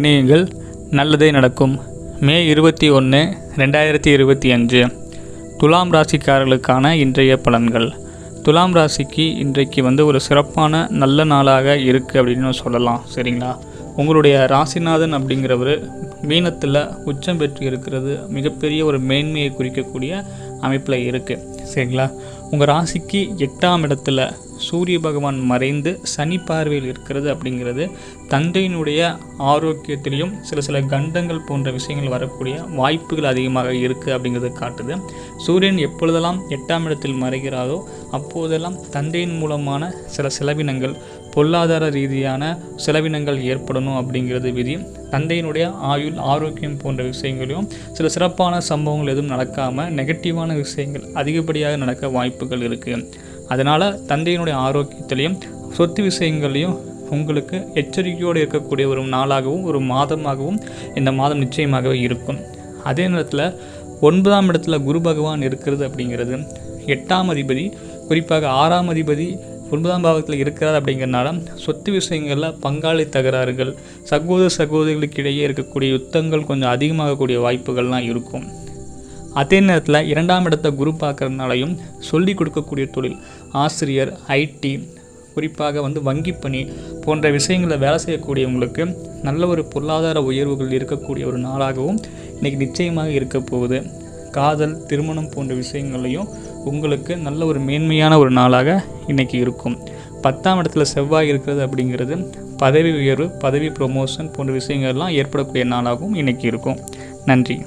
இணையுங்கள் நல்லதே நடக்கும். மே இருபத்தி ஒன்று ரெண்டாயிரத்தி இருபத்தி அஞ்சு. துலாம் ராசிக்காரர்களுக்கான இன்றைய பலன்கள். துலாம் ராசிக்கு இன்றைக்கு வந்து ஒரு சிறப்பான நல்ல நாளாக இருக்குது அப்படின்னு சொல்லலாம். சரிங்களா? உங்களுடைய ராசிநாதன் அப்படிங்கிறவர் மீனத்தில் உச்சம் பெற்று இருக்கிறது மிகப்பெரிய ஒரு மேன்மையை குறிக்கக்கூடிய அமைப்பில் இருக்குது சரிங்களா? உங்கள் ராசிக்கு எட்டாம் இடத்துல சூரிய பகவான் மறைந்து சனி பார்வையில் இருக்கிறது அப்படிங்கிறது தந்தையினுடைய ஆரோக்கியத்திலையும் சில சில கண்டங்கள் போன்ற விஷயங்கள் வரக்கூடிய வாய்ப்புகள் அதிகமாக இருக்குது அப்படிங்கிறது காட்டுது. சூரியன் எப்பொழுதெல்லாம் எட்டாம் இடத்தில் மறைகிறாரோ அப்போதெல்லாம் தந்தையின் மூலமான சில செலவினங்கள் பொருளாதார ரீதியான செலவினங்கள் ஏற்படணும் அப்படிங்கிறது விதி. தந்தையினுடைய ஆயுள் ஆரோக்கியம் போன்ற விஷயங்களையும் சில சிறப்பான சம்பவங்கள் எதுவும் நடக்காமல் நெகட்டிவான விஷயங்கள் அதிகப்படியாக நடக்க வாய்ப்புகள் இருக்குது அதனால் தந்தையினுடைய ஆரோக்கியத்திலையும் சொத்து விஷயங்களையும் உங்களுக்கு எச்சரிக்கையோடு இருக்கக்கூடிய ஒரு நாளாகவும் ஒரு மாதமாகவும் இந்த மாதம் நிச்சயமாகவே இருக்கும். அதே நேரத்தில் ஒன்பதாம் இடத்துல குரு பகவான் இருக்கிறது அப்படிங்கிறது எட்டாம் அதிபதி குறிப்பாக ஆறாம் அதிபதி ஒன்பதாம் பாவத்தில் இருக்கிறார் அப்படிங்கிறனால சொத்து விஷயங்களில் பங்காளி தகராறுகள் சகோதர சகோதரிகளுக்கு இடையே இருக்கக்கூடிய யுத்தங்கள் கொஞ்சம் அதிகமாகக்கூடிய வாய்ப்புகள்லாம் இருக்கும். அதே நேரத்தில் இரண்டாம் இடத்தை குரு பார்க்குறதுனாலையும் சொல்லி கொடுக்கக்கூடிய தொழில் ஆசிரியர் ஐடி குறிப்பாக வந்து வங்கி பணி போன்ற விஷயங்களில் வேலை செய்யக்கூடியவங்களுக்கு நல்ல ஒரு பொருளாதார உயர்வுகள் இருக்கக்கூடிய ஒரு நாளாகவும் இன்றைக்கி நிச்சயமாக இருக்க போகுது. காதல் திருமணம் போன்ற விஷயங்களையும் உங்களுக்கு நல்ல ஒரு மேன்மையான ஒரு நாளாக இன்றைக்கி இருக்கும். பத்தாம் இடத்துல செவ்வாய் இருக்கிறது அப்படிங்கிறது பதவி உயர்வு பதவி ப்ரொமோஷன் போன்ற விஷயங்கள்லாம் ஏற்படக்கூடிய நாளாகவும் இன்றைக்கி இருக்கும். நன்றி.